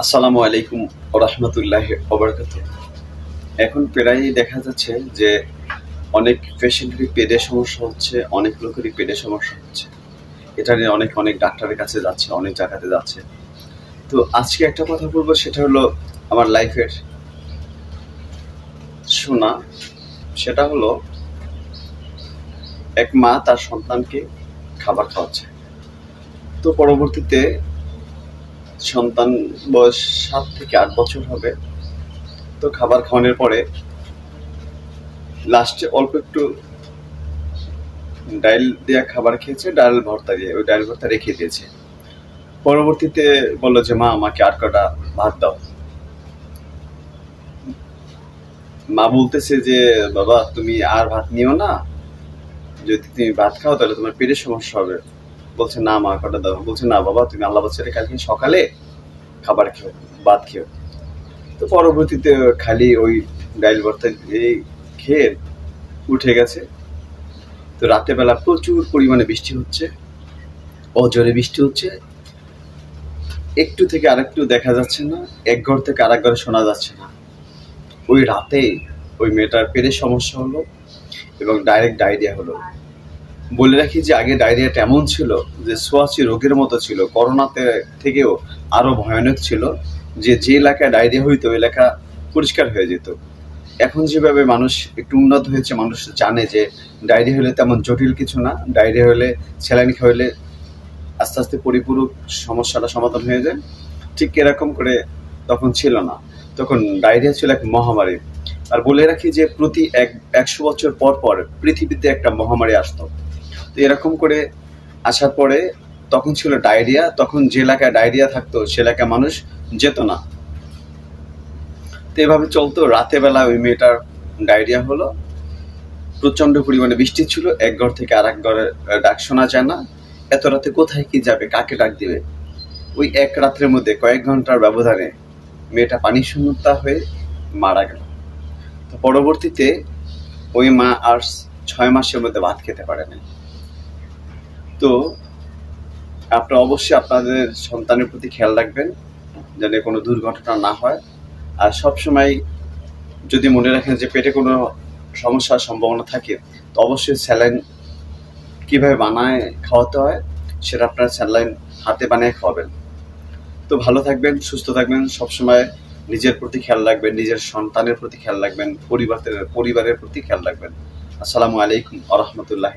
আসসালামু আলাইকুম রহমতুল্লাহ ওবরাকাত এখন প্রায়ই দেখা যাচ্ছে যে অনেক পেশেন্টেরই পেটে সমস্যা হচ্ছে, অনেক লোকেরই পেটে সমস্যা হচ্ছে। এটা নিয়ে অনেক অনেক ডাক্তারের কাছে যাচ্ছে, অনেক জায়গাতে যাচ্ছে। তো আজকে একটা কথা বলব, সেটা হলো আমার লাইফের শোনা। সেটা হলো, এক মা তার সন্তানকে খাবার খাওয়াচ্ছে। তো পরবর্তীতে সন্তান বয়স সাত থেকে আট বছর হবে। তো খাবার খাওয়ানোর পরে লাস্টে অল্প একটু ডাইল দেওয়া খাবার খেয়েছে, ডাল ভর্তা দিয়ে, ওই ডাল ভর্তা রেখে দিয়েছে। পরবর্তীতে বলল যে, মা, আমাকে আর কটা ভাত দাও। মা বলতেছে যে, বাবা, তুমি আর ভাত নিও না। যদি তুমি ভাত খাও, তাহলে তোমার পেটের সমস্যা হবে। বলছে, না মা কটা দাও। বলছে, না বাবা, তুমি আল্লাহ বাচ্চারে কালকে সকালে খাবার খেও, ভাত খেও। তো পরবর্তীতে খালি ওই ডাইল ভর্তা এই খেয়ে উঠে গেছে। তো রাতের বেলা প্রচুর পরিমাণে বৃষ্টি হচ্ছে, অজরে বৃষ্টি হচ্ছে। একটু থেকে আরেকটু দেখা যাচ্ছে না, এক ঘর থেকে আরেক ঘরে শোনা যাচ্ছে না। ওই রাতেই ওই মেয়েটার পেটের সমস্যা হলো এবং ডাইরেক্ট ডায়রিয়া হলো। বলে রাখি যে আগে ডায়রিয়াটা এমন ছিল যে সোয়াচি রোগের মতো ছিল, করোনাতে থেকেও আরও ভয়ানক ছিল যে যে এলাকায় ডায়রিয়া হইতো, ওই এলাকা পরিষ্কার হয়ে যেত। এখন যেভাবে মানুষ একটু উন্নত হয়েছে, মানুষ জানে যে ডায়রিয়া হলে তেমন জটিল কিছু না। ডায়রিয়া হলে, স্যালাইন খাওয়ালে আস্তে আস্তে পরিপূরক সমস্যাটা সমাধান হয়ে যায়। ঠিক এরকম করে তখন ছিল না। তখন ডায়রিয়া ছিল এক মহামারী। আর বলে রাখি যে প্রতি এক, একশো বছর পর পর পৃথিবীতে একটা মহামারী আসতো। তো এরকম করে আসার পরে তখন ছিল ডায়রিয়া, তখন যে এলাকায় ডায়রিয়া থাকতো সে এলাকায় মানুষ যেত না। তো এভাবে চলতো। রাতে বেলা ওই মেয়েটার ডায়রিয়া হলো। প্রচণ্ড পরিমাণে বৃষ্টি ছিল। এক ঘর থেকে আর এক ঘরে ডাক শোনা যায় না। এত রাতে কোথায় কি যাবে, কাকে ডাক দিবে? ওই এক রাত্রের মধ্যে কয়েক ঘণ্টার ব্যবধানে মেয়েটা পানি শূন্যতা হয়ে মারা গেল। তো পরবর্তীতে ওই মা আর ছয় মাসের মধ্যে ভাত খেতে পারে না তো আপনারা অবশ্যই আপনাদের সন্তানের প্রতি খেয়াল রাখবেন, যেন কোনো দুর্ঘটনা না হয়। আর সবসময় যদি মনে রাখেন যে পেটে কোনো সমস্যার সম্ভাবনা থাকে, তো অবশ্যই স্যালাইন কীভাবে বানায় খাওয়াতে হয়, সেটা আপনার স্যালাইন হাতে বানিয়ে খাওয়াবেন। তো ভালো থাকবেন, সুস্থ থাকবেন, সবসময় নিজের প্রতি খেয়াল রাখবেন, নিজের সন্তানের প্রতি খেয়াল রাখবেন পরিবারের পরিবারের প্রতি খেয়াল রাখবেন। আসসালামু আলাইকুম আ রহমতুল্লাহ